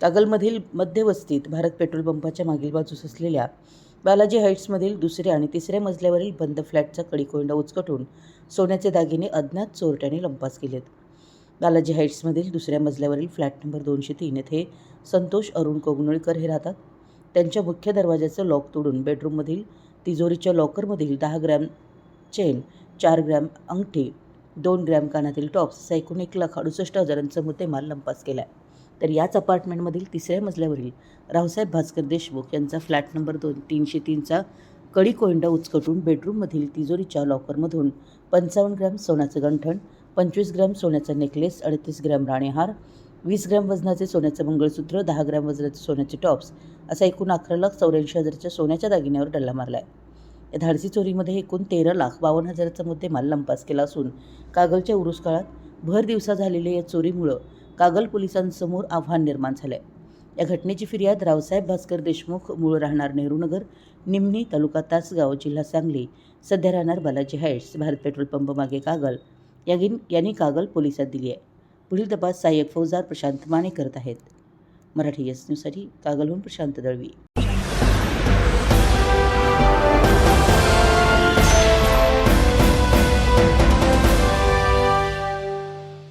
कागलमधील मध्यवस्तीत Bharat petrol पंपाच्या मागील बाजूस असलेल्या बालाजी हाईट्समधील दुसऱ्या आणि तिसऱ्या मजल्यावरील बंद फ्लॅटचा कडीकोंडा उचकटून सोन्याचे दागिने अज्ञात चोरट्याने लंपास केलेत. बालाजी हाईट्समधील दुसऱ्या मजल्यावरील फ्लॅट नंबर दोनशे तीन येथे संतोष अरुण कोगनोळकर हे राहतात. त्यांच्या मुख्य दरवाजाचं लॉक तोडून बेडरूममधील तिजोरीच्या लॉकरमधील दहा ग्रॅम चेन चार ग्रॅम अंगठी दोन ग्रॅम कानातील टॉप्स असा एकूण एक लाख अडुसष्ट हजारांचा मुद्देमाल लंपास केला आहे तर याच अपार्टमेंटमधील तिसऱ्या मजल्यावरील रावसाहेब भास्कर देशमुख यांचा फ्लॅट नंबर दोन तीनशे तीनचा कडी कोयंडा उचकटून बेडरूममधील तिजोरीच्या लॉकरमधून पंचावन्न ग्रॅम सोन्याचं गंठण पंचवीस ग्रॅम सोन्याचा नेकलेस अडतीस ग्रॅम राणेहार वीस ग्रॅम वजनाचे सोन्याचं मंगळसूत्र दहा ग्रॅम वजनाचे सोन्याचे टॉप्स असा एकूण अकरा लाख चौऱ्याऐंशी हजारच्या सोन्याच्या दागिन्यावर डल्ला मारला आहे या धाडसी चोरीमध्ये एकूण तेरा लाख बावन्न हजाराचा मुद्देमाल लंपास केला असून कागलच्या उरुस काळात भर दिवसा झालेल्या या चोरीमुळं कागल पोलिसांसमोर आव्हान निर्माण झालं आहे या घटनेची फिर्याद रावसाहेब भास्कर देशमुख मूळ राहणार नेहरूनगर निमणी तालुका तासगाव जिल्हा सांगली सध्या राहणार Balaji heights Bharat petrol pump मागे कागल. यागिन यांनी कागल पोलिसात दिली आहे. पुढील तपास सहाय्यक फौजदार प्रशांत माने करत आहेत. मराठी एस न्यूजसाठी कागलहून प्रशांत दळवी.